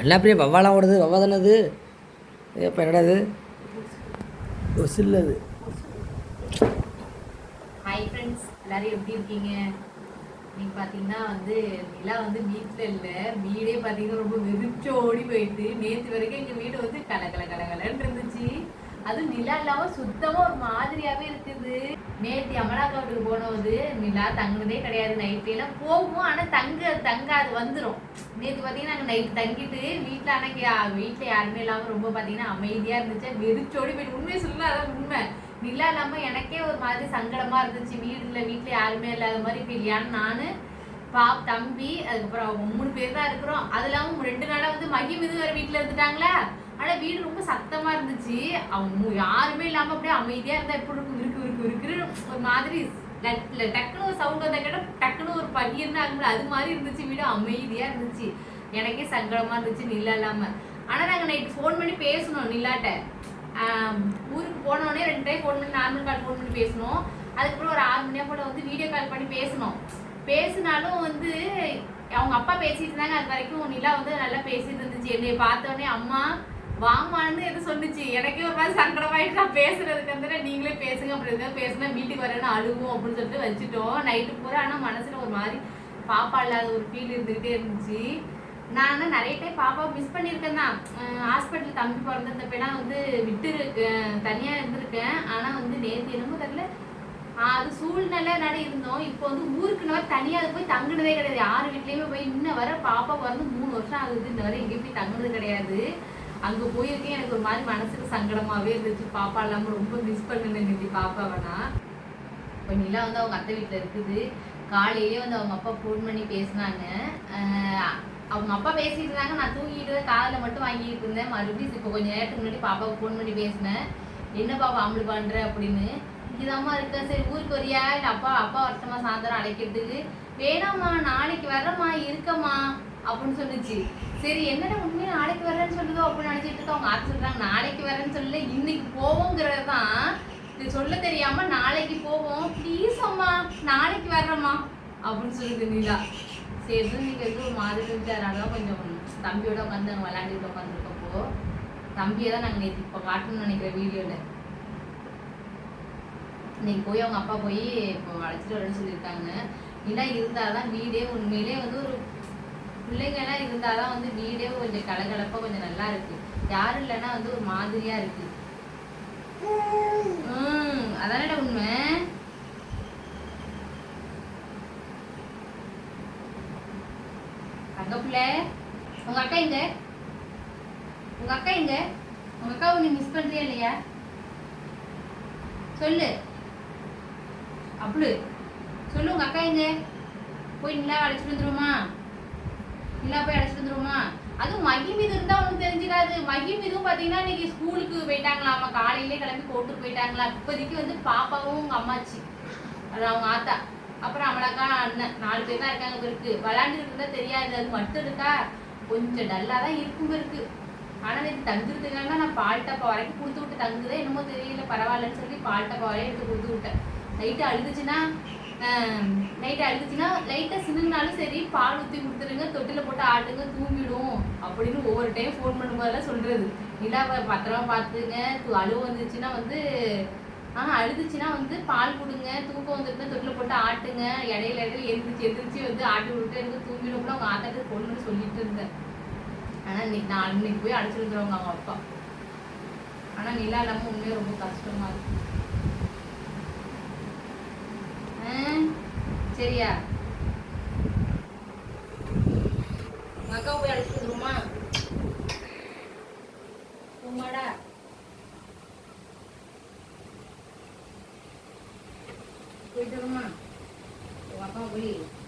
என்ன அப்படியே வவ்வாலாம் ஓடுது வவ்வா தானே அது? இப்போ என்னடா அது ஒசில் அது. ஹாய் ஃப்ரெண்ட்ஸ் எல்லாரும் எப்படி இருக்கீங்க? இன்னைக்கு பார்த்தீங்கன்னா வந்து நிலா வந்து வீட்டில் இல்லை. வீடே பார்த்தீங்கன்னா ரொம்ப வெறிச்சு ஓடி போயிட்டு நேற்று வரைக்கும் எங்கள் வீடு வந்து கல கல இருந்துச்சு. அதுவும் நிலா இல்லாமல் சுத்தமாக ஒரு மாதிரியாவே இருக்குது. நேற்று அமலாக்கா வீட்டுக்கு போனது நிலா தங்குனதே கிடையாது நைட்லாம் போகும். ஆனால் தங்க தங்காது வந்துடும் நேற்று பார்த்தீங்கன்னா நாங்கள் நைட் தங்கிட்டு வீட்டில் அன்னைக்கு வீட்டில் யாருமே இல்லாமல் ரொம்ப பார்த்தீங்கன்னா அமைதியாக இருந்துச்சு. வெறிச்சோடி போயிட்டு. உண்மையை சொல்லலாம் அதான் உண்மை. நிலா இல்லாம எனக்கே ஒரு மாதிரி சங்கடமா இருந்துச்சு. வீடு இல்லை வீட்டுல யாருமே இல்லாத மாதிரி ஃபீல் ஏன்னா நானு பாப் தம்பி அதுக்கப்புறம் மூணு பேர் தான் இருக்கிறோம். அது இல்லாம ரெண்டு நாளா வந்து மகிம் இது வேற வீட்டுல இருந்துட்டாங்களா? ஆனா வீடு ரொம்ப சத்தமா இருந்துச்சு. அவங்க யாருமே இல்லாம அப்படியே அமைதியா இருந்தா எப்படி இருக்கும்? இருக்கு இருக்கு இருக்கு ஒரு மாதிரி ல- டக்குனு ஒரு சவுண்ட் வந்தா கேட்டா டக்குனு ஒரு பகிர்ந்து ஆகும்ல அது மாதிரி இருந்துச்சு. வீடு அமைதியா இருந்துச்சு. எனக்கே சங்கடமா இருந்துச்சு நிலா இல்லாம. ஆனா நாங்க நைட் ஃபோன் பண்ணி பேசணும் நிலாட்ட ஊருக்கு போனோடனே ரெண்டு டைம் ஃபோன் பண்ணி நார்மல் கால் ஃபோன் பண்ணி பேசணும் அதுக்கப்புறம் ஒரு ஆறு மணி நேரம் போல வந்து வீடியோ கால் பண்ணி பேசணும் பேசினாலும் வந்து அவங்க அப்பா பேசிட்டு இருந்தாங்க. அது வரைக்கும் நிலா வந்து நல்லா பேசிட்டு இருந்துச்சு. என்னை பார்த்தோடனே அம்மா வாமான்னு எது சொன்னிச்சு? எனக்கே ஒரு மாதிரி சங்கடமாயிட்டு நான் பேசுறதுக்கு வந்து நீங்களே பேசுங்க அப்படின்னு பேசுனா வீட்டுக்கு வரேன்னு அழுகும் அப்படின்னு சொல்லிட்டு வச்சுட்டோம். நைட்டு பூரா ஆனால் மனசுல ஒரு மாதிரி பாப்பா இல்லாத ஒரு ஃபீல் இருந்துகிட்டே இருந்துச்சு. நான் ஆனா நிறைய டைம் பாப்பா மிஸ் பண்ணியிருக்கேன் தான். ஹாஸ்பிட்டல் தம்பி பிறந்திருந்தப்பெல்லாம் வந்து விட்டு தனியாக இருந்திருக்கேன். ஆனால் வந்து நேற்று என்னமோ தெரியல. அது அது சூழ்நிலைனால இருந்தோம். இப்போ வந்து ஊருக்கு வர தனியாக அது போய் தங்குனதே கிடையாது. யார் வீட்லேயுமே போய் இன்ன வர பாப்பா பிறந்து மூணு வருஷம் ஆகுது. இன்ன வரை எங்கேயும் போய் தங்குனது கிடையாது. அங்கே போயிருக்கேன். எனக்கு ஒரு மாதிரி மனசுக்கு சங்கடமாகவே இருந்துச்சு. பாப்பா இல்லாமல் ரொம்ப மிஸ் பண்ணினேன் இன்னைக்கு பாப்பாவை நான் இப்போ நிலா வந்து அவங்க அத்தை வீட்டில் இருக்குது. காலையிலேயே வந்து அவங்க அப்பா ஃபோன் பண்ணி பேசினாங்க. அவங்க அப்பா பேசிட்டு இருந்தாங்க. நான் தூங்கிட்டு காதில் மட்டும் வாங்கிட்டு இருந்தேன். மறுபடியும் இப்போ கொஞ்சம் நேரத்துக்கு முன்னாடி பாப்பாவுக்கு ஃபோன் பண்ணி பேசினேன். என்ன பாப்பா அம்பளி பண்ணுற அப்படின்னு. இங்கதாம்மா இருக்கேன் சரி ஊருக்கு வரியா? இல்லை அப்பா அப்பா வருஷமா சாயந்தரம் அழைக்கிறதுக்கு? வேணாம்மா நாளைக்கு வரேம்மா இருக்கம்மா. அப்படின்னு சொல்லிச்சு. சரி என்னடா உண்மையை நாளைக்கு வரேன்னு சொல்லுதோ அப்படின்னு நினச்சிட்டு இருக்கோம் அவங்க ஆத்து சொல்கிறாங்க நாளைக்கு வரேன்னு சொல்லல இன்னைக்கு போவோங்கிறது தான் இது சொல்ல தெரியாம நாளைக்கு போவோம். ப்ளீஸ் அம்மா நாளைக்கு வர்றேம்மா அப்படின்னு சொல்லுது நீலா. சரி நீங்கள் எதுவும் ஒரு மாதிரி இருந்துச்சு கொஞ்சம் தம்பியோட உட்காந்து நாங்கள் விளையாண்டுட்டு உட்காந்துருக்கப்போ தம்பியை தான் நாங்கள் நேற்று இப்போ காட்டணும்னு நினைக்கிற வீடியோவில் இன்னைக்கு போய் அவங்க அப்பா போய் இப்போ அழைச்சிட்டு வரேன்னு சொல்லியிருக்காங்க. நிலா இருந்தால் தான் வீடே உண்மையிலே வந்து ஒரு பிள்ளைங்கெல்லாம் இருந்தால் தான் வந்து வீடே கொஞ்சம் கலகலப்பாக கொஞ்சம் நல்லா இருக்கு. யாரும் இல்லைன்னா வந்து ஒரு மாதிரியா இருக்கு. ம் அதானடா உண்மை? தங்க பிள்ளை உங்க அக்கா எங்க? உங்க அக்கா எங்க? உங்க அக்காவை நீ மிஸ் பண்றியா இல்லையா? சொல்லு. அப்படி சொல்லு உங்க அக்கா எங்க? போய் நிலா அழைச்சிட்டு வந்துருமா இல்லை போய் அழைச்சிட்டு வந்துருவோமா? அதுவும் மகி மீது இருந்தா ஒன்றும் தெரிஞ்சிடாது மகி மீதும் பார்த்தீங்கன்னா இன்னைக்கு ஸ்கூலுக்கு போயிட்டாங்களாமா காலையிலே கிளம்பி போட்டு போயிட்டாங்களா? இப்போதைக்கு வந்து பாப்பாவும் உங்க அம்மாச்சி. அது அவங்க ஆத்தா. அப்புறம் அவளாக்கா அண்ணன். நாலு பேர் தான் இருக்காங்க இருக்கு விளையாண்டுட்டு இருந்தா தெரியாது. அது மட்டும் இருக்கா? கொஞ்சம் டல்லாக தான் இருக்கும் இருக்கு ஆனால் இது தங்குறதுக்காக நான் பால் டப்பா வரைக்கும் கொடுத்து விட்டு தங்குதே என்னமோ தெரியல. பரவாயில்லன்னு சொல்லி பால் டப்பா வரையும் எடுத்து கொடுத்து விட்டேன். நைட்டு அழுதுச்சுன்னா நைட்டு அழுதுச்சுன்னா லைட்டாக சின்னுனாலும் சரி பால் ஊற்றி கொடுத்துருங்க தொட்டில ஆட்டுங்க தூங்கிடும் அப்படின்னு ஒவ்வொரு டைம் ஃபோன் பண்ணும்போதெல்லாம் சொல்கிறது இல்லை பத்திரமா பார்த்துங்க து- அழுவு வந்துச்சுன்னா வந்து ஆ அழுதுச்சுன்னா வந்து பால் கொடுங்க. தூக்கம் வந்துருந்தா தொட்டில் போட்டு ஆட்டுங்க. இடையில இடையில எந்திரிச்சு எந்திரிச்சு வந்து ஆட்டி விட்டு எனக்கு தூங்கிடும் அவங்க ஆத்தாட்டு பொண்ணுன்னு சொல்லிட்டு இருந்தேன். ஆனால் இன்னைக்கு நான் அன்னைக்கு போய் அழைச்சிட்டு அவங்க அப்பா. ஆனால் நிலா இல்லாமல் உண்மையாக ரொம்ப கஷ்டமாக இருக்கு. சரியா உங்க அக்காவை போய் அழைச்சிட்டு வந்துருமா உமாடா போயிட்டு வருமா உங்க அக்காவை போய் அழைச்சிட்டு வந்துருமா